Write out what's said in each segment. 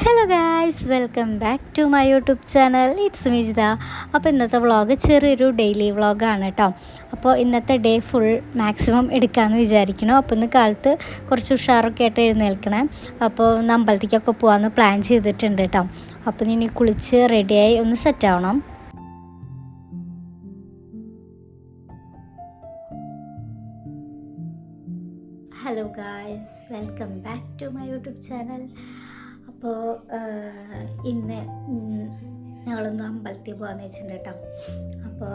Hello guys welcome back to my YouTube channel it's Mijitha അപ്പോൾ ഇന്നത്തെ vlog ചെറിയൊരു daily വ്ളോഗാണ് കേട്ടോ അപ്പോൾ ഇന്നത്തെ ഡേ ഫുൾ മാക്സിമം എടുക്കാമെന്ന് വിചാരിക്കണം അപ്പോൾ ഇന്ന് കാലത്ത് കുറച്ച് ഉഷാറൊക്കെ ആയിട്ട് എഴുന്നേൽക്കണേ. അപ്പോൾ ഒന്ന് അമ്പലത്തേക്കൊക്കെ പോകാമെന്ന് പ്ലാൻ ചെയ്തിട്ടുണ്ട് കേട്ടോ അപ്പോൾ ഇനി കുളിച്ച് റെഡിയായി ഒന്ന് സെറ്റാവണം hello guys welcome back to my YouTube channel അപ്പോൾ ഇന്ന് ഞങ്ങളൊന്നും അമ്പലത്തിൽ പോകാമെന്ന് വെച്ചിട്ടുണ്ട് കേട്ടോ അപ്പോൾ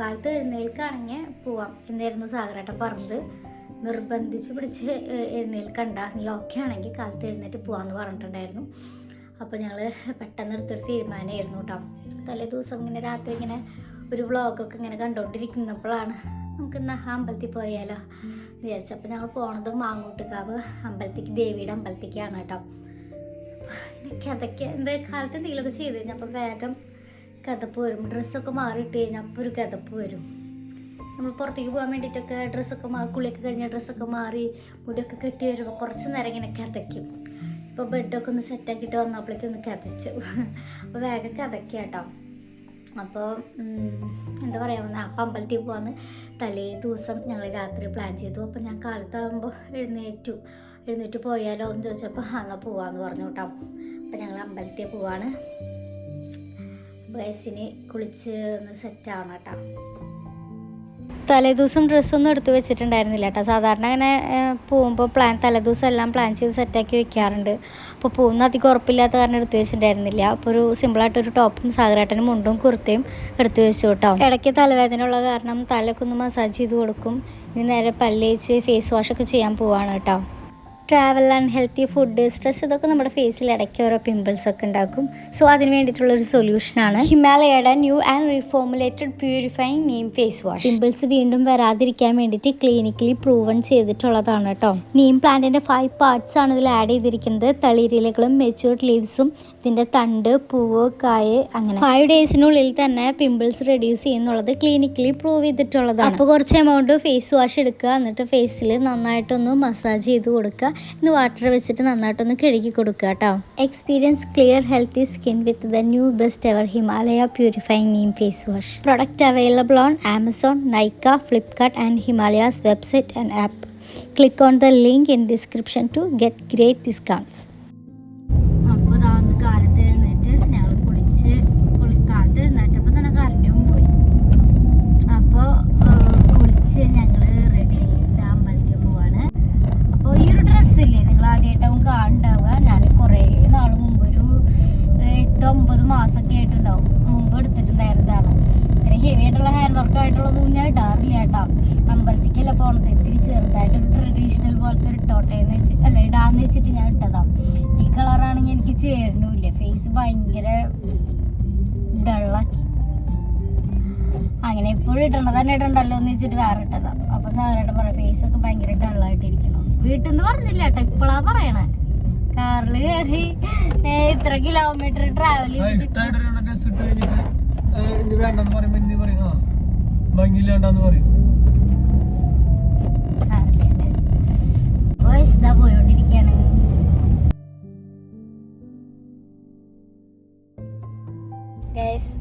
കാലത്ത് എഴുന്നേൽക്കാണെങ്കിൽ പോവാം എന്നായിരുന്നു സാഗരേട്ടൻ പറഞ്ഞത്. നിർബന്ധിച്ച് പിടിച്ച് എഴുന്നേൽക്കണ്ട. നീ ഓക്കെ ആണെങ്കിൽ കാലത്ത് എഴുന്നേറ്റ് പോകാമെന്ന് പറഞ്ഞിട്ടുണ്ടായിരുന്നു. അപ്പോൾ ഞങ്ങൾ പെട്ടെന്ന് എടുത്തൊരു തീരുമാനമായിരുന്നു കേട്ടോ തലേ ദിവസം ഇങ്ങനെ രാത്രി ഇങ്ങനെ ഒരു വ്ളോഗൊക്കെ ഇങ്ങനെ കണ്ടുകൊണ്ടിരിക്കുന്നപ്പോഴാണ് നമുക്ക് ആ അമ്പലത്തിൽ പോയാലോ വിചാരിച്ചു അപ്പോൾ ഞങ്ങൾ പോണത് മാങ്ങോട്ടുകാവ് അമ്പലത്തേക്ക് ദേവിയുടെ അമ്പലത്തേക്കാണ് കേട്ടോ പിന്നെ എന്താ കാലത്ത് എന്തെങ്കിലുമൊക്കെ ചെയ്ത് കഴിഞ്ഞാൽ അപ്പോൾ വേഗം കഥപ്പ് വരും. ഡ്രസ്സൊക്കെ മാറിയിട്ട് കഴിഞ്ഞാൽ അപ്പോൾ ഒരു കഥപ്പ് വരും. നമ്മൾ പുറത്തേക്ക് പോകാൻ വേണ്ടിയിട്ടൊക്കെ ഡ്രസ്സൊക്കെ മാറി കുളിയൊക്കെ കഴിഞ്ഞ ഡ്രസ്സൊക്കെ മാറി മുടിയൊക്കെ കെട്ടി വരുമ്പോൾ കുറച്ച് നേരം ഇങ്ങനെ കഥയ്ക്കും. ഇപ്പോൾ ബെഡൊക്കെ ഒന്ന് സെറ്റാക്കിയിട്ട് വന്നപ്പോഴേക്കും ഒന്ന് കഥച്ചു. അപ്പോൾ വേഗം കിതയ്ക്കുക കേട്ടോ അപ്പോൾ എന്താ പറയുക അപ്പം അമ്പലത്തിൽ പോകാമെന്ന് തലേ ദിവസം ഞങ്ങൾ രാത്രി പ്ലാൻ ചെയ്തു. അപ്പോൾ ഞാൻ കാലത്താകുമ്പോൾ എഴുന്നേറ്റു. എഴുന്നേറ്റ് പോയാലോ എന്ന് ചോദിച്ചപ്പോൾ അങ്ങ് പോവാന്ന് പറഞ്ഞു കേട്ടോ അപ്പം ഞങ്ങൾ അമ്പലത്തിൽ പോവാണ്. വയസ്സിന് കുളിച്ച് ഒന്ന് സെറ്റാവണം കേട്ടോ തലേദിവസം ഡ്രസ്സൊന്നും എടുത്തു വെച്ചിട്ടുണ്ടായിരുന്നില്ല കേട്ടോ സാധാരണ അങ്ങനെ പോകുമ്പോൾ പ്ലാൻ തലേദിവസം എല്ലാം പ്ലാൻ ചെയ്ത് സെറ്റാക്കി വെക്കാറുണ്ട്. അപ്പോൾ പോകുന്ന അധികം ഉറപ്പില്ലാത്ത കാരണം എടുത്തു വെച്ചിട്ടുണ്ടായിരുന്നില്ല. അപ്പോൾ ഒരു സിമ്പിളായിട്ടൊരു ടോപ്പും സാഗരാട്ടനും മുണ്ടും കുർത്തയും എടുത്തു വെച്ചു കേട്ടോ ഇടയ്ക്ക് തലവേദന ഉള്ള കാരണം തലക്കൊന്ന് മസാജ് ചെയ്ത് കൊടുക്കും. ഇനി നേരെ പല്ലേച്ച് ഫേസ് വാഷൊക്കെ ചെയ്യാൻ പോവാണ് കേട്ടോ travel and healthy food stress ഇതൊക്കെ നമ്മുടെ ഫേസിൽ ഇടയ്ക്ക് ഓരോ പിമ്പിൾസ് ഒക്കെ ഉണ്ടാക്കും. സോ അതിന് ഒരു സൊല്യൂഷനാണ് ഹിമാലയയുടെ new and reformulated purifying neem face wash pimples വീണ്ടും വരാതിരിക്കാൻ വേണ്ടിയിട്ട് ക്ലിനിക്കലി പ്രൂവൺ ചെയ്തിട്ടുള്ളതാണ് കേട്ടോ നീം പ്ലാന്റിന്റെ ഫൈവ് പാർട്സ് ആണ് ഇതിൽ ആഡ് ചെയ്തിരിക്കുന്നത്. തളിരിലകളും മെച്ചൂർഡ് ലീവ്സും ഇതിന്റെ തണ്ട് പൂവ് കായ് അങ്ങനെ. ഫൈവ് ഡേയ്സിനുള്ളിൽ തന്നെ പിമ്പിൾസ് റെഡ്യൂസ് ചെയ്യുന്നുള്ളത് ക്ലിനിക്കലി പ്രൂവ് ചെയ്തിട്ടുള്ളതാണ്. അപ്പോൾ കുറച്ച് എമൗണ്ട് ഫേസ് വാഷ് എടുക്കുക. എന്നിട്ട് ഫേസിൽ നന്നായിട്ടൊന്ന് മസാജ് ചെയ്ത് കൊടുക്കുക. ഇന്ന് വാട്ടർ വെച്ചിട്ട് നന്നായിട്ടൊന്ന് കഴുകി കൊടുക്കുക കേട്ടോ experience clear healthy skin with the new best ever Himalaya purifying neem face wash product available on Amazon Nykaa Flipkart and Himalaya's website and app click on the link in description to get great discounts എപ്പോഴും ഇടണത് തന്നെ ഇടണ്ടല്ലോ എന്ന് വെച്ചിട്ട് വേറെ ഇട്ടതാ. അപ്പൊ സാധാരണ പറയാം ഫേസ് ഒക്കെ ഭയങ്കര ഡള്ളായിട്ടിരിക്കണം വീട്ടിൽ നിന്ന് പറഞ്ഞില്ല കേട്ടോ ഇപ്പോഴാ പറയണേ. കാറിൽ കയറി ഇത്ര കിലോമീറ്റർ ട്രാവൽ പോയോണ്ടിരിക്കാണ്.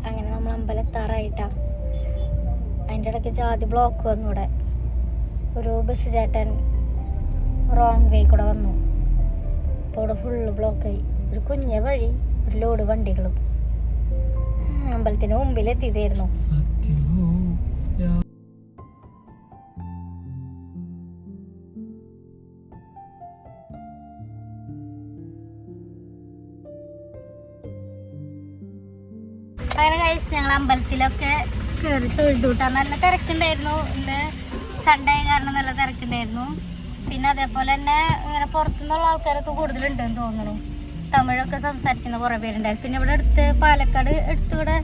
അങ്ങനെ നമ്മൾ അമ്പലത്താറായിട്ടാ. അതിന്റെ ഇടയ്ക്ക് ജാതി ബ്ലോക്ക് വന്നു ഇവിടെ. ഒരു ബസ് ചേട്ടൻ റോങ് വേ കൂടെ വന്നു. അപ്പോൾ ഇവിടെ ഫുള്ള് ബ്ലോക്കായി ഒരു കുഞ്ഞ വഴി ഒരു ലോഡ് വണ്ടികളും. അമ്പലത്തിന് മുമ്പിൽ എത്തിയതായിരുന്നു. അങ്ങനെ കഴിച്ച് ഞങ്ങൾ അമ്പലത്തിലൊക്കെ കയറി തൊഴുതുട്ടാ നല്ല തിരക്കുണ്ടായിരുന്നു. ഇന്ന് സൺഡേ കാരണം നല്ല തിരക്കുണ്ടായിരുന്നു. പിന്നെ അതേപോലെ തന്നെ ഇങ്ങനെ പുറത്തുനിന്നുള്ള ആൾക്കാരൊക്കെ കൂടുതലുണ്ടെന്ന് തോന്നുന്നു. തമിഴൊക്കെ സംസാരിക്കുന്ന കുറേ പേരുണ്ടായിരുന്നു. പിന്നെ ഇവിടെ അടുത്ത് പാലക്കാട് അടുത്ത് ഇവിടെ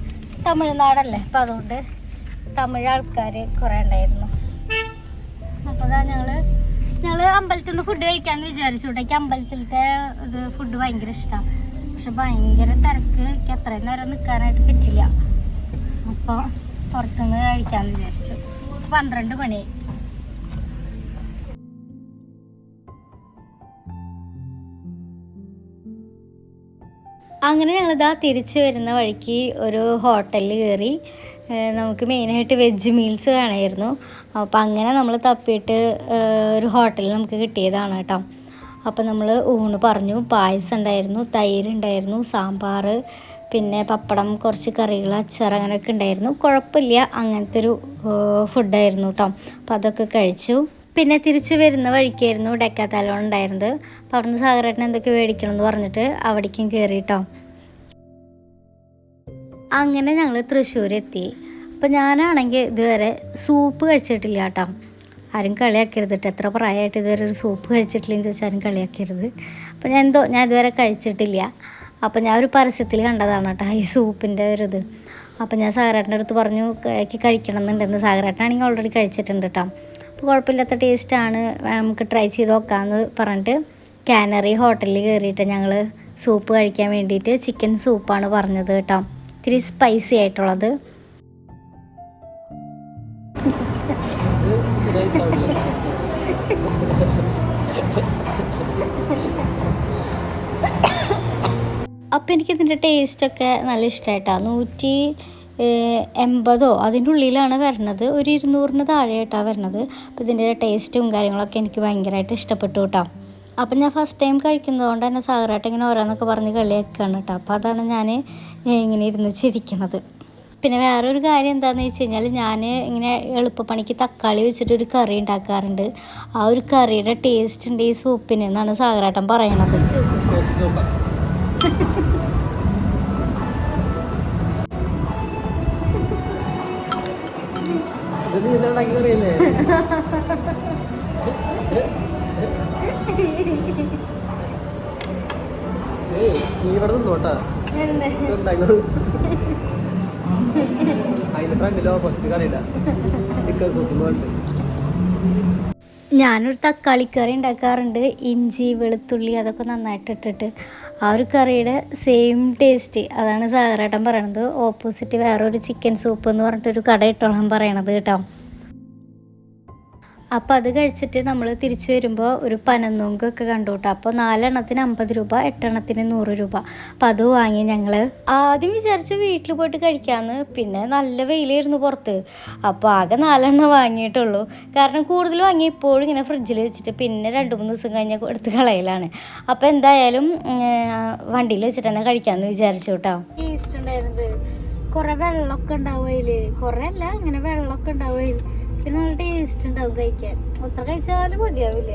തമിഴ്നാടല്ലേ? അപ്പം അതുകൊണ്ട് തമിഴ് ആൾക്കാർ കുറേ ഉണ്ടായിരുന്നു. അപ്പോൾ ഇതാ ഞങ്ങൾ ഞങ്ങൾ അമ്പലത്തിൽ നിന്ന് ഫുഡ് കഴിക്കാന്ന് വിചാരിച്ചു. എനിക്ക് അമ്പലത്തിലത്തെ ഇത് ഫുഡ് ഭയങ്കര ഇഷ്ടമാണ് പക്ഷെ ഭയങ്കര തിരക്ക്. എനിക്ക് അത്രയും നേരം നിൽക്കാനായിട്ട് പറ്റില്ല. അപ്പോൾ പുറത്തുനിന്ന് കഴിക്കാന്ന് വിചാരിച്ചു. പന്ത്രണ്ട് മണി. അങ്ങനെ ഞങ്ങളിതാ തിരിച്ചു വരുന്ന വഴിക്ക് ഒരു ഹോട്ടലിൽ കയറി നമുക്ക് മെയിനായിട്ട് വെജ് മീൽസ് വേണമായിരുന്നു. അപ്പോൾ അങ്ങനെ നമ്മൾ തപ്പിയിട്ട് ഒരു ഹോട്ടലിൽ നമുക്ക് കിട്ടിയതാണ് കേട്ടോ. അപ്പോൾ നമ്മൾ ഊണ് പറഞ്ഞു. പായസം ഉണ്ടായിരുന്നു തൈര് ഉണ്ടായിരുന്നു സാമ്പാർ പിന്നെ പപ്പടം കുറച്ച് കറികൾ അച്ചാർ അങ്ങനെയൊക്കെ ഉണ്ടായിരുന്നു. കുഴപ്പമില്ല. അങ്ങനത്തെ ഒരു ഫുഡായിരുന്നു കേട്ടോ അപ്പോൾ അതൊക്കെ കഴിച്ചു. പിന്നെ തിരിച്ച് വരുന്ന വഴിക്കായിരുന്നു ഡെക്കാത്തലോൺ ഉണ്ടായിരുന്നത്. അപ്പോൾ അവിടുന്ന് സാഗരേട്ടൻ എന്തൊക്കെ മേടിക്കണം എന്ന് പറഞ്ഞിട്ട് അവിടേക്കും കയറി കേട്ടോ അങ്ങനെ ഞങ്ങൾ തൃശ്ശൂർ എത്തി അപ്പോൾ ഞാനാണെങ്കിൽ ഇതുവരെ സൂപ്പ് കഴിച്ചിട്ടില്ല കേട്ടോ ആരും കളിയാക്കരുത് കേട്ടോ എത്ര പ്രായമായിട്ട് ഇതുവരെ ഒരു സൂപ്പ് കഴിച്ചിട്ടില്ലെന്ന് ചോദിച്ചാൽ ആരും കളിയാക്കരുത്. അപ്പോൾ ഞാൻ എന്തോ ഞാൻ ഇതുവരെ കഴിച്ചിട്ടില്ല. അപ്പോൾ ഞാൻ ഒരു പരസ്യത്തിൽ കണ്ടതാണ് കേട്ടോ ഈ സൂപ്പിന്റെ ഒരു ഇത്. അപ്പോൾ ഞാൻ സാഗരേട്ടന്റെ അടുത്ത് പറഞ്ഞു എനിക്ക് കഴിക്കണം എന്നുണ്ടെന്ന് സാഗരേട്ടനാണെങ്കിൽ ഓൾറെഡി കഴിച്ചിട്ടുണ്ട് കേട്ടോ അപ്പോൾ കുഴപ്പമില്ലാത്ത ടേസ്റ്റാണ് നമുക്ക് ട്രൈ ചെയ്ത് നോക്കാമെന്ന് പറഞ്ഞിട്ട് കാനറി ഹോട്ടലിൽ കയറിയിട്ട് ഞങ്ങൾ സൂപ്പ് കഴിക്കാൻ വേണ്ടിയിട്ട് ചിക്കൻ സൂപ്പാണ് പറഞ്ഞത് കേട്ടോ ഇത്തിരി സ്പൈസി ആയിട്ടുള്ളത്. അപ്പോൾ എനിക്കിതിന്റെ ടേസ്റ്റൊക്കെ നല്ല ഇഷ്ടമായിട്ടാണ് നൂറ്റി എൺപതോ അതിന്റെ ഉള്ളിലാണ് വരണത്. ഒരു ഇരുന്നൂറിന് താഴെയായിട്ടാണ് വരണത്. അപ്പോൾ ഇതിന്റെ ടേസ്റ്റും കാര്യങ്ങളൊക്കെ എനിക്ക് ഭയങ്കരമായിട്ട് ഇഷ്ടപ്പെട്ടു കേട്ടോ അപ്പം ഞാൻ ഫസ്റ്റ് ടൈം കഴിക്കുന്നതുകൊണ്ട് തന്നെ സാഗറായിട്ട് ഇങ്ങനെ ഓരോന്നൊക്കെ പറഞ്ഞ് കളിയാക്കുകയാണ് കേട്ടോ അപ്പോൾ അതാണ് ഞാൻ ഇങ്ങനെ ഇരുന്ന് ചിരിക്കണത്. പിന്നെ വേറൊരു കാര്യം എന്താണെന്ന് വെച്ച് കഴിഞ്ഞാൽ ഞാൻ ഇങ്ങനെ എളുപ്പപ്പണിക്ക് തക്കാളി വെച്ചിട്ട് ഒരു കറി ഉണ്ടാക്കാറുണ്ട്. ആ ഒരു കറിയുടെ ടേസ്റ്റ് ഉണ്ട് ഈ സൂപ്പിന് എന്നാണ് സാഗരാട്ടൻ പറയണത്. ഇത് നീ ഇവിടെ നിന്നോട്ടാ അതിന്റെ ഫ്രണ്ടിലോ കടയില്ല ചിക്കൻ ഞാനൊരു തക്കാളി കറി ഉണ്ടാക്കാറുണ്ട്. ഇഞ്ചി വെളുത്തുള്ളി അതൊക്കെ നന്നായിട്ട് ഇട്ടിട്ട്. ആ ഒരു കറിയുടെ സെയിം ടേസ്റ്റ് അതാണ് സാഗരേട്ടൻ പറയണത്. ഓപ്പോസിറ്റ് വേറൊരു ചിക്കൻ സൂപ്പ് എന്ന് പറഞ്ഞിട്ടൊരു കട ഇട്ടോളാൻ പറയണത് കേട്ടോ. അപ്പോൾ അത് കഴിച്ചിട്ട് നമ്മൾ തിരിച്ചു വരുമ്പോൾ ഒരു പനന്നൊങ്കൊക്കെ കണ്ടു കേട്ടോ. അപ്പോൾ നാലെണ്ണത്തിന് അമ്പത് രൂപ എട്ടെണ്ണത്തിന് നൂറ് രൂപ. അപ്പോൾ അത് വാങ്ങി ഞങ്ങൾ ആദ്യം വിചാരിച്ചു വീട്ടിൽ പോയിട്ട് കഴിക്കാമെന്ന് പിന്നെ നല്ല വെയിലായിരുന്നു പുറത്ത്. അപ്പോൾ ആകെ നാലെണ്ണം വാങ്ങിയിട്ടുള്ളൂ. കാരണം കൂടുതൽ വാങ്ങി ഇപ്പോഴും ഇങ്ങനെ ഫ്രിഡ്ജിൽ വെച്ചിട്ട് പിന്നെ രണ്ട് മൂന്ന് ദിവസം കഴിഞ്ഞ എടുത്ത് കളയലാണ്. അപ്പോൾ എന്തായാലും വണ്ടിയിൽ വെച്ചിട്ട് തന്നെ കഴിക്കാമെന്ന് വിചാരിച്ചു കേട്ടോ. ടേസ്റ്റ് ഉണ്ടായിരുന്നത്. കുറേ വെള്ളമൊക്കെ ഉണ്ടാവും അതിൽ കുറേ അല്ല ഇങ്ങനെ വെള്ളമൊക്കെ ഉണ്ടാവും അതിൽ പിന്നെ നല്ല ടേസ്റ്റ് ഉണ്ടാവും കഴിക്കാൻ. എത്ര കഴിച്ചാലും മതിയാവില്ല.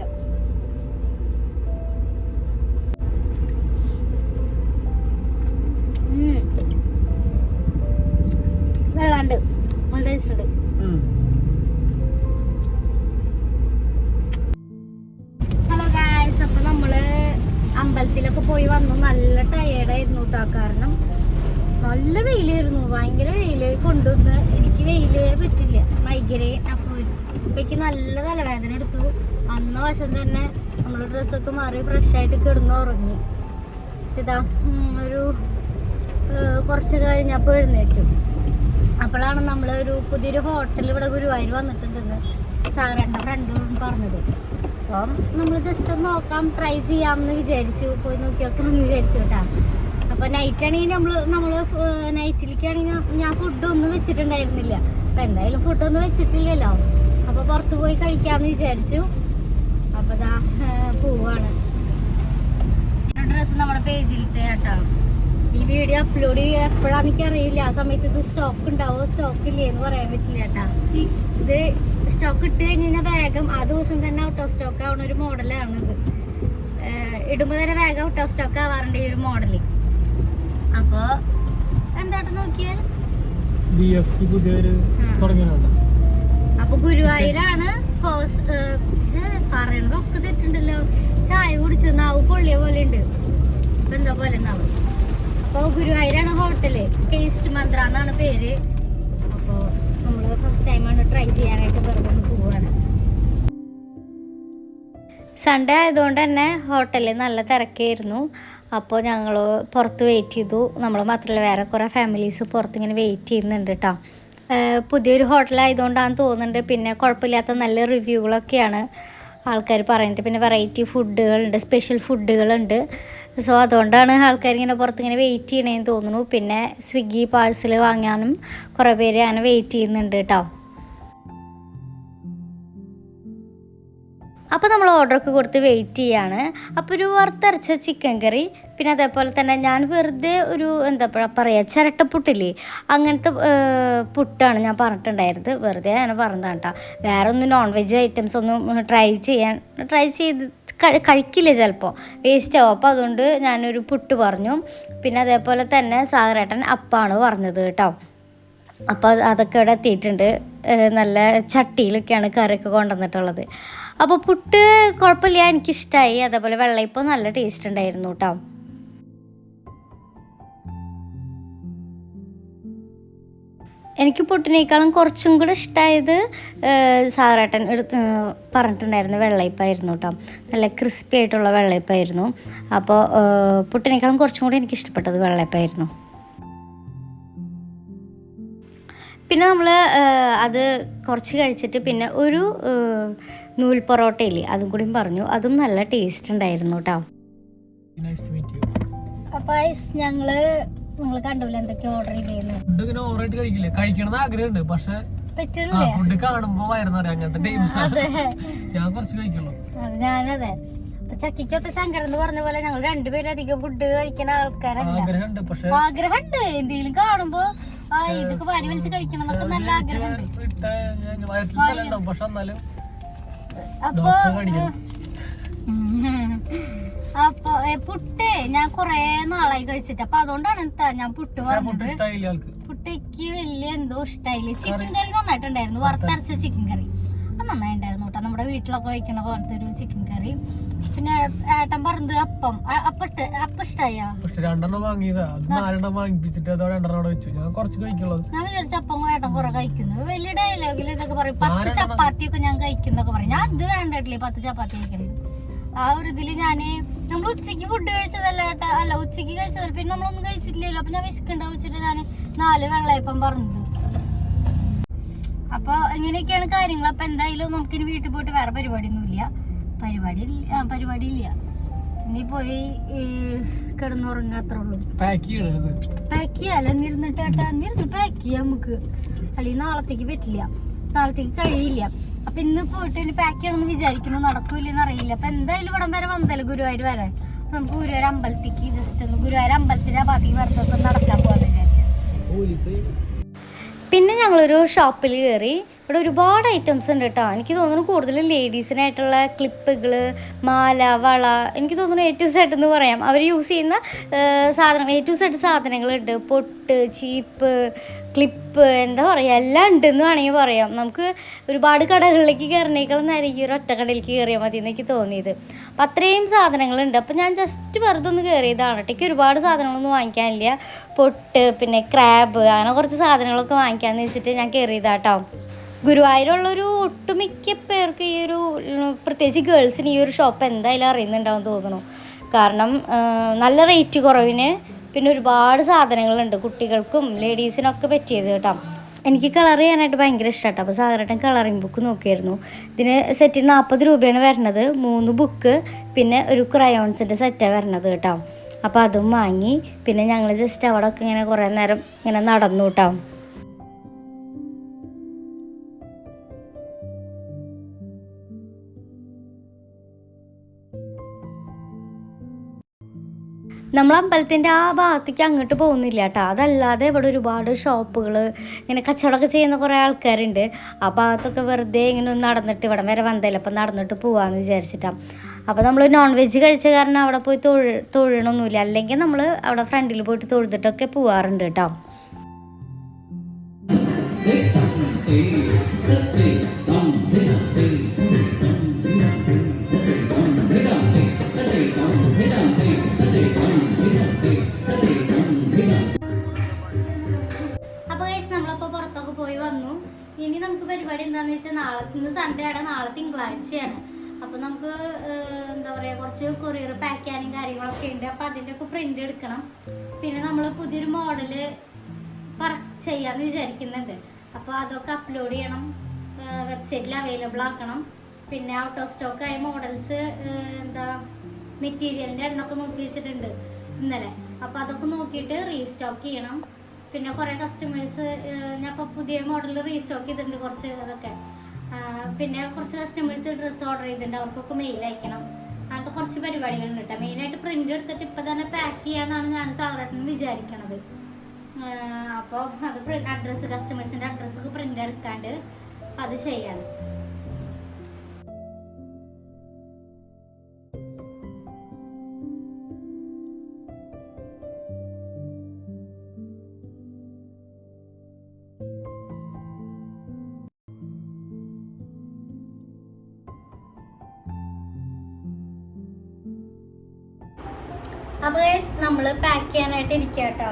കൊണ്ടുവന്ന് എനിക്ക് വെയിലേ പറ്റില്ല. മൈഗ്രൈൻ അപ്പൊ അപ്പൊക്ക് നല്ല തലവേദന എടുത്തു. അന്ന വശം തന്നെ നമ്മൾ ഡ്രസ്സൊക്കെ മാറി ഫ്രഷ് ആയിട്ട് കിടന്ന് ഉറങ്ങി. ഇതാ ഒരു കുറച്ച് കഴിഞ്ഞപ്പോൾ എഴുന്നേറ്റു. അപ്പോഴാണ് നമ്മൾ ഒരു പുതിയൊരു ഹോട്ടൽ ഇവിടെ ഗുരുവായൂർ വന്നിട്ടുണ്ടെന്ന് സാറിന്റെ ഫ്രണ്ടും പറഞ്ഞത്. അപ്പം നമ്മൾ ജസ്റ്റ് ഒന്ന് നോക്കാം ട്രൈ ചെയ്യാമെന്ന് വിചാരിച്ചു. പോയി നോക്കിയൊക്കെ വിചാരിച്ചു കേട്ടാ. അപ്പോൾ നൈറ്റ് ആണെങ്കിൽ നമ്മൾ നമ്മൾ നൈറ്റിലേക്കാണെങ്കിൽ ഞാൻ ഫുഡൊന്നും വെച്ചിട്ടുണ്ടായിരുന്നില്ല. അപ്പോൾ എന്തായാലും ഫുഡൊന്നും വെച്ചിട്ടില്ലല്ലോ. അപ്പോൾ പുറത്ത് പോയി കഴിക്കാമെന്ന് വിചാരിച്ചു. അപ്പോൾ ദാ പോവാണ്. ഡ്രസ്സ് നമ്മുടെ പേജിലത്തെ കേട്ടോ ഈ വീഡിയോ അപ്ലോഡ് ചെയ്യുക എപ്പോഴാണ് എനിക്ക് അറിയില്ല ആ സമയത്ത് ഇത് സ്റ്റോക്ക് ഉണ്ടാവോ? സ്റ്റോക്ക് ഇല്ലേ എന്ന് പറയാൻ പറ്റില്ല കേട്ടാ ഇത് സ്റ്റോക്ക് ഇട്ട് കഴിഞ്ഞ് കഴിഞ്ഞാൽ വേഗം ആ ദിവസം തന്നെ ഔട്ട് ഓഫ് സ്റ്റോക്ക് ആവുന്ന ഒരു മോഡലാണ് ഇത് ഇടുമ്പോൾ തന്നെ വേഗം ഔട്ട് ഓഫ് സ്റ്റോക്ക് ആവാറുണ്ട് ഈ ഒരു മോഡൽ അപ്പോൾ എന്താട്ട് നോക്കിയേ? ബി എഫ് സി പുതിയൊരു അപ്പൊ ഗുരുവായൂരാണ് ഹോസ് ഏഹ്, ഛെ, പറയണതൊക്കെ തെറ്റുണ്ടല്ലോ ചായ കുടിച്ചു നാവ് പൊള്ളിയ പോലെ ഉണ്ട്. അപ്പൊ എന്താ പോലെ നാവ് അപ്പൊ ഗുരുവായൂരാണ് ഹോട്ടൽ. ടേസ്റ്റ് മന്ത്ര എന്നാണ് പേര്. അപ്പൊ നമ്മൾ ഫസ്റ്റ് ടൈമാണ് ട്രൈ ചെയ്യാനായിട്ട് വെറുതെ ഒന്ന് പോവാണ്. സൺഡേ ആയതുകൊണ്ട് തന്നെ ഹോട്ടലിൽ നല്ല തിരക്കായിരുന്നു. അപ്പോൾ ഞങ്ങൾ പുറത്ത് വെയിറ്റ് ചെയ്തു. നമ്മൾ മാത്രമല്ല വേറെ കുറേ ഫാമിലീസ് പുറത്തിങ്ങനെ വെയിറ്റ് ചെയ്യുന്നുണ്ട് കേട്ടോ പുതിയൊരു ഹോട്ടലായതുകൊണ്ടാണെന്ന് തോന്നുന്നുണ്ട്. പിന്നെ കുഴപ്പമില്ലാത്ത നല്ല റിവ്യൂകളൊക്കെയാണ് ആൾക്കാർ പറയുന്നത്. പിന്നെ വെറൈറ്റി ഫുഡുകളുണ്ട് സ്പെഷ്യൽ ഫുഡുകളുണ്ട് സോ അതുകൊണ്ടാണ് ആൾക്കാർ ഇങ്ങനെ പുറത്തിങ്ങനെ വെയിറ്റ് ചെയ്യണേന്ന് തോന്നുന്നു. പിന്നെ സ്വിഗ്ഗി പാഴ്സൽ വാങ്ങാനും കുറേ പേര് അങ്ങനെ വെയിറ്റ് ചെയ്യുന്നുണ്ട് കേട്ടോ അപ്പോൾ നമ്മൾ ഓർഡറൊക്കെ കൊടുത്ത് വെയിറ്റ് ചെയ്യാണ്. അപ്പോൾ ഒരു വറുത്തരച്ച ചിക്കൻ കറി പിന്നെ അതേപോലെ തന്നെ ഞാൻ വെറുതെ ഒരു എന്താ പറയുക ചിരട്ടപ്പുട്ടില്ലേ അങ്ങനത്തെ പുട്ടാണ് ഞാൻ പറഞ്ഞിട്ടുണ്ടായിരുന്നത്. വെറുതെ അങ്ങനെ പറഞ്ഞതാണ് കേട്ടോ വേറെ ഒന്നും നോൺ വെജ് ഐറ്റംസ് ഒന്നും ട്രൈ ചെയ്യാൻ ട്രൈ ചെയ്ത് കഴി- കഴിക്കില്ല ചിലപ്പോൾ വേസ്റ്റ് ആവും അപ്പോൾ അതുകൊണ്ട് ഞാനൊരു പുട്ട് പറഞ്ഞു. പിന്നെ അതേപോലെ തന്നെ സാഗരേട്ടൻ അപ്പാണ് പറഞ്ഞത് കേട്ടോ. അപ്പോൾ അതൊക്കെ ഇവിടെ എത്തിയിട്ടുണ്ട്. നല്ല ചട്ടിയിലൊക്കെയാണ് കറിയൊക്കെ കൊണ്ടുവന്നിട്ടുള്ളത്. അപ്പോൾ പുട്ട് കുഴപ്പമില്ല എനിക്കിഷ്ടമായി അതേപോലെ വെള്ളയപ്പം നല്ല ടേസ്റ്റ് ഉണ്ടായിരുന്നു കേട്ടോ. എനിക്ക് പുട്ടിനേക്കാളും കുറച്ചും കൂടെ ഇഷ്ടമായത് സാറേട്ടൻ എടുത്ത് പറഞ്ഞിട്ടുണ്ടായിരുന്ന വെള്ളയപ്പായിരുന്നു കേട്ടോ. നല്ല ക്രിസ്പി ആയിട്ടുള്ള വെള്ളയപ്പായിരുന്നു. അപ്പോൾ പുട്ടിനേക്കാളും കുറച്ചും കൂടി എനിക്ക് ഇഷ്ടപ്പെട്ടത് വെള്ളയപ്പായിരുന്നു. പിന്നെ നമ്മൾ അത് കുറച്ച് കഴിച്ചിട്ട് പിന്നെ ഒരു നൂൽ പൊറോട്ട പൊറോട്ടയില്ലേ അതും കൂടി പറഞ്ഞു. അതും നല്ല ടേസ്റ്റ് ഉണ്ടായിരുന്നു കേട്ടോ അപ്പോൾ ഞങ്ങൾ നിങ്ങൾ കണ്ടൂല എന്തൊക്കെ ഓർഡർ ഫുഡ് ഇങ്ങനെ ഓവറായിട്ട് കഴിക്കില്ലേ? കഴിക്കണമെന്ന് ആഗ്രഹമുണ്ട് പക്ഷെ പറ്റില്ലേ ഫുഡ് കാണുമ്പോ വയറുന്നറിയാം അങ്ങനത്തെ ഞാൻ കുറച്ച് കഴിക്കുള്ളൂ. അത് ഞാനതെ. അപ്പൊ ചക്കിക്കൊത്ത ശങ്കരൻ എന്ന് പറഞ്ഞ പോലെ ഞങ്ങൾ രണ്ടുപേരും അധികം ഫുഡ് കഴിക്കുന്ന ആൾക്കാരല്ല. ആഗ്രഹമുണ്ട് പക്ഷെ ആഗ്രഹമുണ്ട്. എന്തെങ്കിലും കാണുമ്പോ ഇതൊക്കെ വാരി വലിച്ച് കഴിക്കണം എന്നൊക്കെ നല്ല ആഗ്രഹമുണ്ട്. പക്ഷെ എന്നാലും അപ്പൊ അപ്പൊ പുട്ട് ഞാൻ കൊറേ നാളായി കഴിച്ചിട്ട്. അപ്പൊ അതുകൊണ്ടാണ് എന്താ ഞാൻ പുട്ട് പറഞ്ഞത്. പുട്ടയ്ക്ക് വലിയ എന്തോ ഇഷ്ടായില്ല. ചിക്കൻ കറി നന്നായിട്ടുണ്ടായിരുന്നു. വറുത്തരച്ച ചിക്കൻ കറി അത് നന്നായിട്ടുണ്ടായിരുന്നു കേട്ടോ നമ്മുടെ വീട്ടിലൊക്കെ വയ്ക്കണ പോലത്തെ ഒരു ചിക്കൻ കറി പിന്നെ ഏട്ടൻ പറഞ്ഞത് അപ്പം. അപ്പട്ട് അപ്പം ഇഷ്ടായ? പക്ഷെ രണ്ടെണ്ണം വാങ്ങിയതാ. അത് നാലെണ്ണം വാങ്ങിപ്പിച്ചിട്ട് അതോ രണ്ടെണ്ണം അവിടെ വെച്ചു. ഞാൻ കുറച്ച് കഴിക്കുള്ളത് ഞാൻ വിചാരിച്ച അപ്പം ഏട്ടൻ കുറെ കഴിക്കുന്നു. വലിയ ഡയലോഗിൽ ഇതൊക്കെ പറയും. പത്ത്? ചപ്പാത്തി ഒക്കെ ഞാൻ കഴിക്കുന്നൊക്കെ പറയും. ഞാൻ അത് വേണ്ടിട്ടില്ലേ പത്ത് ചപ്പാത്തി കഴിക്കുന്നത്? ആ ഒരു ഇതിൽ ഞാൻ നമ്മൾ ഉച്ചയ്ക്ക് ഫുഡ് കഴിച്ചതല്ല ഏട്ടാ. അല്ല ഉച്ചയ്ക്ക് കഴിച്ചതല്ല. പിന്നെ നമ്മളൊന്നും കഴിച്ചിട്ടില്ലല്ലോ. അപ്പൊ ഞാൻ വിശക്കുണ്ടാവും വെച്ചിട്ട് ഞാൻ നാല് വെള്ളയപ്പം പറഞ്ഞത്. അപ്പൊ ഇങ്ങനെയൊക്കെയാണ് കാര്യങ്ങൾ അപ്പൊ എന്തായാലും നമുക്കിനി വീട്ടിൽ പോയിട്ട് വേറെ പരിപാടിയൊന്നുമില്ല. പരിപാടി ആ, പരിപാടി ഇല്ല നീ പോയി അത്രേ ഉള്ളൂ പാക്ക് ചെയ്യണത് പാക്ക് ചെയ്യാല്ല എന്നിരുന്നിട്ട് കേട്ടാ എന്നിരുന്ന് പാക്ക് ചെയ്യാം നമുക്ക്. അല്ലെങ്കിൽ നാളത്തേക്ക് പറ്റില്ല. നാളത്തേക്ക് കഴിയില്ല. അപ്പൊ ഇന്ന് പോയിട്ട് ഇനി പാക്ക് ചെയ്യണമെന്ന് വിചാരിക്കുന്നു. നടക്കൂലെന്ന് അറിയില്ല. അപ്പൊ എന്തായാലും ഇവിടം വരെ വന്നല്ലോ ഗുരുവായൂർ വരെ നമുക്ക് ഗുരുവായൂർ അമ്പലത്തേക്ക് ജസ്റ്റ് ഒന്ന് ഗുരുവായൂർ അമ്പലത്തിന്റെ ആ ഭാഗത്തേക്ക് വെറുതെ നടക്കാൻ പോകാന്ന് വിചാരിച്ചു. പിന്നെ ഞങ്ങളൊരു ഷോപ്പിൽ കയറി ഇവിടെ ഒരുപാട് ഐറ്റംസ് ഉണ്ട് കേട്ടോ എനിക്ക് തോന്നുന്നു കൂടുതൽ ലേഡീസിനായിട്ടുള്ള ക്ലിപ്പുകൾ മാല വള എനിക്ക് തോന്നുന്നു എ സെറ്റ് എന്ന് പറയാം. അവർ യൂസ് ചെയ്യുന്ന സാധനങ്ങൾ എ സെഡ് സാധനങ്ങളുണ്ട്. പൊട്ട് ചീപ്പ് ക്ലിപ്പ് എന്താ പറയുക എല്ലാം ഉണ്ടെന്ന് വേണമെങ്കിൽ പറയാം. നമുക്ക് ഒരുപാട് കടകളിലേക്ക് കയറണേക്കാളും നേരെ ഈ ഒരു ഒറ്റ കടയിലേക്ക് കയറിയാൽ മതി എന്നൊക്കെ തോന്നിയത്. അപ്പം അത്രയും സാധനങ്ങളുണ്ട്. അപ്പം ഞാൻ ജസ്റ്റ് വെറുതെ ഒന്ന് കയറിയതാണ് ഒറ്റയ്ക്ക് ഒരുപാട് സാധനങ്ങളൊന്നും വാങ്ങിക്കാനില്ല. പൊട്ട് പിന്നെ ക്രാബ് അങ്ങനെ കുറച്ച് സാധനങ്ങളൊക്കെ വാങ്ങിക്കാമെന്ന് വെച്ചിട്ട് ഞാൻ കയറിയതാട്ടോ ഗുരുവായൂരുള്ളൊരു ഒട്ടുമിക്ക പേർക്ക് ഈ ഒരു പ്രത്യേകിച്ച് ഗേൾസിന് ഈ ഒരു ഷോപ്പ് എന്തായാലും അറിയുന്നുണ്ടാവും തോന്നുന്നു. കാരണം നല്ല റേറ്റ് കുറവിന് പിന്നെ ഒരുപാട് സാധനങ്ങളുണ്ട് കുട്ടികൾക്കും ലേഡീസിനൊക്കെ പറ്റിയത് കേട്ടോ. എനിക്ക് കളർ ചെയ്യാനായിട്ട് ഭയങ്കര ഇഷ്ടമാട്ടോ അപ്പോൾ സാധാരണ കളറിങ് ബുക്ക് നോക്കിയായിരുന്നു ഇതിന് സെറ്റിന് നാൽപ്പത് രൂപയാണ് വരണത്. മൂന്ന് ബുക്ക് പിന്നെ ഒരു ക്രയോൺസിന്റെ സെറ്റാണ് വരണത് കേട്ടോ. അപ്പോൾ അതും വാങ്ങി. പിന്നെ ഞങ്ങൾ ജസ്റ്റ് അവിടെ ഒക്കെ ഇങ്ങനെ കുറേ നേരം ഇങ്ങനെ നടന്നു കേട്ടോ. നമ്മൾ അമ്പലത്തിന്റെ ആ ഭാഗത്തേക്ക് അങ്ങോട്ട് പോകുന്നില്ല കേട്ടോ. അതല്ലാതെ ഇവിടെ ഒരുപാട് ഷോപ്പുകൾ ഇങ്ങനെ കച്ചവടമൊക്കെ ചെയ്യുന്ന കുറേ ആൾക്കാരുണ്ട്. ആ ഭാഗത്തൊക്കെ വെറുതെ ഇങ്ങനെ ഒന്ന് നടന്നിട്ട് ഇവിടം വരെ വന്നതല്ലേ. അപ്പം നടന്നിട്ട് പോവാന്ന് വിചാരിച്ചിട്ടാണ് അപ്പോൾ നമ്മൾ നോൺ വെജ് കഴിച്ച കാരണം അവിടെ പോയി തൊഴ തൊഴണമൊന്നുമില്ല അല്ലെങ്കിൽ നമ്മൾ അവിടെ ഫ്രണ്ടിൽ പോയിട്ട് തൊഴുതിട്ടൊക്കെ പോവാറുണ്ട് കേട്ടോ. ഇനി നമുക്ക് പരിപാടി എന്താണെന്ന് വെച്ചാൽ നാളെ ഇന്ന് സൺഡേ ആണ് നാളെ തിങ്കളാഴ്ചയാണ്. അപ്പോൾ നമുക്ക് എന്താ പറയുക കുറച്ച് കൊറിയർ പാക്ക് ചെയ്യാനും കാര്യങ്ങളൊക്കെ ഉണ്ട്. അപ്പോൾ അതിന്റെ ഒക്കെ പ്രിന്റ് എടുക്കണം. പിന്നെ നമ്മൾ പുതിയൊരു മോഡൽ ചെയ്യാമെന്ന് വിചാരിക്കുന്നുണ്ട്. അപ്പോൾ അതൊക്കെ അപ്ലോഡ് ചെയ്യണം. വെബ്സൈറ്റിൽ അവൈലബിൾ ആക്കണം. പിന്നെ ഔട്ട് ഓഫ് സ്റ്റോക്ക് ആയ മോഡൽസ് എന്താ മെറ്റീരിയലിന്റെ എണ്ണമൊക്കെ നോക്കി വെച്ചിട്ടുണ്ട് ഇന്നലെ. അപ്പോൾ അതൊക്കെ നോക്കിയിട്ട് റീസ്റ്റോക്ക് ചെയ്യണം. പിന്നെ കുറേ കസ്റ്റമേഴ്സ് ഞാൻ ഇപ്പോൾ പുതിയ മോഡൽ റീസ്റ്റോക്ക് ചെയ്തിട്ടുണ്ട് കുറച്ച് അതൊക്കെ പിന്നെ കുറച്ച് കസ്റ്റമേഴ്സ് ഡ്രസ്സ് ഓർഡർ ചെയ്തിട്ടുണ്ട് അവർക്കൊക്കെ മെയിൽ അയക്കണം. അങ്ങനത്തെ കുറച്ച് പരിപാടികളുണ്ട് കേട്ടോ മെയിനായിട്ട് പ്രിന്റ് എടുത്തിട്ട് ഇപ്പം തന്നെ പാക്ക് ചെയ്യാന്നാണ് ഞാൻ സാധാരണ വിചാരിക്കണത്. അപ്പോൾ അത് അഡ്രസ്സ് കസ്റ്റമേഴ്സിന്റെ അഡ്രസ്സൊക്കെ പ്രിന്റ് എടുക്കാണ്ട് അത് ചെയ്യണം. അപ്പോൾ നമ്മൾ പാക്ക് ചെയ്യാനായിട്ട് ഇരിക്കുക കേട്ടോ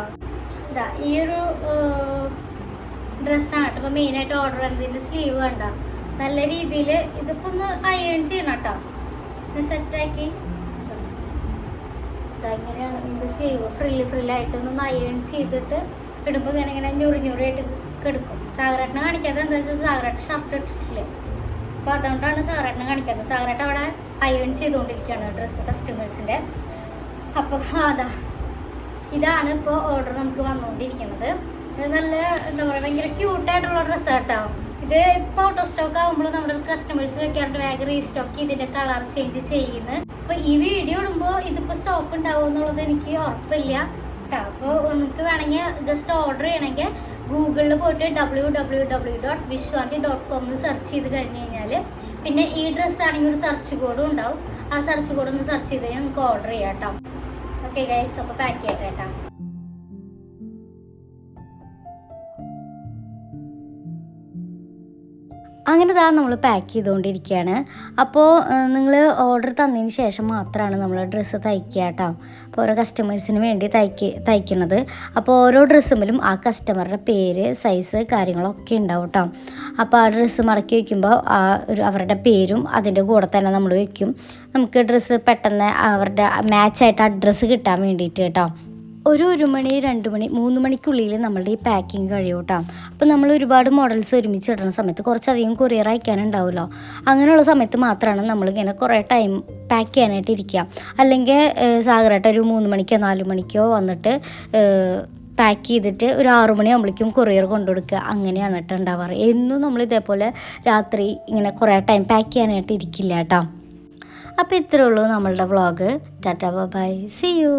ഇതാ ഈ ഒരു ഡ്രസ്സാണ് കേട്ടോ ഇപ്പോൾ മെയിനായിട്ട് ഓർഡർ ചെയ്തതിന്റെ സ്ലീവ് കണ്ട. നല്ല രീതിയിൽ ഇതിപ്പോൾ ഒന്ന് അയേൺ ചെയ്യണം കേട്ടോ സെറ്റാക്കി ഇങ്ങനെയാണ് ഇതിന്റെ സ്ലീവ് ഫ്രില്ല് ഫ്രില്ലായിട്ട് ഒന്ന് അയൺ ചെയ്തിട്ട് ഇടുമ്പോൾ ഇങ്ങനെ ഇങ്ങനെ ഞൊറി ഞൊറിയായിട്ട് കിടക്കും. സാഗരട്ടിനെ കാണിക്കാതെ എന്താ വെച്ചാൽ സാഗരട്ട് ഷർട്ട് ഇട്ടിട്ടില്ലേ? അപ്പോൾ അതുകൊണ്ടാണ് സാഗരട്ടിനെ കാണിക്കാത്തത്. സാഗരട്ട് അവിടെ അയൺ ചെയ്തുകൊണ്ടിരിക്കുകയാണ് ഡ്രസ്സ് കസ്റ്റമേഴ്സിന്റെ അപ്പോൾ അതാ ഇതാണ് ഇപ്പോൾ ഓർഡർ നമുക്ക് വന്നുകൊണ്ടിരിക്കുന്നത് നല്ല എന്താ പറയുക ഭയങ്കര ക്യൂട്ടായിട്ടുള്ള ഡ്രസ്സ് കേട്ടോ ഇത് ഇപ്പോൾ ഔട്ട് ഓഫ് സ്റ്റോക്ക് ആകുമ്പോൾ നമ്മുടെ കസ്റ്റമേഴ്സ് വെക്കാറുണ്ട് വേഗം റീസ്റ്റോക്ക് ഇതിന്റെ കളർ ചേഞ്ച് ചെയ്യുന്നത് അപ്പോൾ ഈ വീഡിയോ ഇടുമ്പോൾ ഇതിപ്പോൾ സ്റ്റോക്ക് ഉണ്ടാവും എന്നുള്ളത് എനിക്ക് ഉറപ്പില്ല. കേട്ടോ അപ്പോൾ നിങ്ങൾക്ക് വേണമെങ്കിൽ ജസ്റ്റ് ഓർഡർ ചെയ്യണമെങ്കിൽ ഗൂഗിളിൽ പോയിട്ട് W W W dot Vishwanthi dot com എന്ന് സെർച്ച് ചെയ്ത് കഴിഞ്ഞ് കഴിഞ്ഞാൽ പിന്നെ ഈ ഡ്രസ്സാണെങ്കിൽ ഒരു സെർച്ച് കോഡും ഉണ്ടാവും. ആ സെർച്ച് കോഡ് ഒന്ന് സെർച്ച് ചെയ്ത് കഴിഞ്ഞാൽ നിങ്ങൾക്ക് ഓർഡർ ചെയ്യാം കേട്ടോ ഓക്കെ ഗൈസ് അപ്പോൾ പാക്ക് ചെയ്യട്ടെ കേട്ടോ. അങ്ങനെ ഇതാ നമ്മൾ പാക്ക് ചെയ്തുകൊണ്ടിരിക്കുകയാണ് അപ്പോൾ നിങ്ങൾ ഓർഡർ തന്നതിന് ശേഷം മാത്രമാണ് നമ്മൾ ഡ്രസ്സ് തയ്ക്കുക കേട്ടോ അപ്പോൾ ഓരോ കസ്റ്റമേഴ്സിന് വേണ്ടി തയ്ക്ക് തയ്ക്കുന്നത് അപ്പോൾ ഓരോ ഡ്രസ്സുമ്പിലും ആ കസ്റ്റമറുടെ പേര് സൈസ് കാര്യങ്ങളൊക്കെ ഉണ്ടാവും കേട്ടോ അപ്പോൾ ആ ഡ്രസ്സ് മടക്കി വയ്ക്കുമ്പോൾ ആ ഒരു അവരുടെ പേരും അതിന്റെ കൂടെ തന്നെ നമ്മൾ വയ്ക്കും നമുക്ക് ഡ്രസ്സ് പെട്ടെന്ന് അവരുടെ മാച്ചായിട്ട് അഡ്രസ്സ് കിട്ടാൻ വേണ്ടിയിട്ട് കേട്ടോ ഒരു ഒരു മണി രണ്ട് മണി മൂന്ന് മണിക്കുള്ളിൽ നമ്മളുടെ ഈ പാക്കിങ് കഴിയും കേട്ടോ അപ്പോൾ നമ്മൾ ഒരുപാട് മോഡൽസ് ഒരുമിച്ച് ഇടുന്ന സമയത്ത് കുറച്ചധികം കൊറിയർ അയക്കാനുണ്ടാവുമല്ലോ. അങ്ങനെയുള്ള സമയത്ത് മാത്രമാണ് നമ്മളിങ്ങനെ കുറേ ടൈം പാക്ക് ചെയ്യാനായിട്ട് ഇരിക്കുക. അല്ലെങ്കിൽ സാഗരമായിട്ട് ഒരു മൂന്ന് മണിക്കോ നാല് മണിക്കോ വന്നിട്ട് പാക്ക് ചെയ്തിട്ട് ഒരു ആറു മണിയാകുമ്പോഴേക്കും കൊറിയർ കൊണ്ടു കൊണ്ടുകൊടുക്കുക. അങ്ങനെയാണ് കേട്ടോ ഉണ്ടാവാറ്. എന്നും നമ്മൾ ഇതേപോലെ രാത്രി ഇങ്ങനെ കുറേ ടൈം പാക്ക് ചെയ്യാനായിട്ട് ഇരിക്കില്ല കേട്ടോ. അപ്പോൾ ഇത്രയേ ഉള്ളൂ നമ്മളുടെ vlog tata bye see you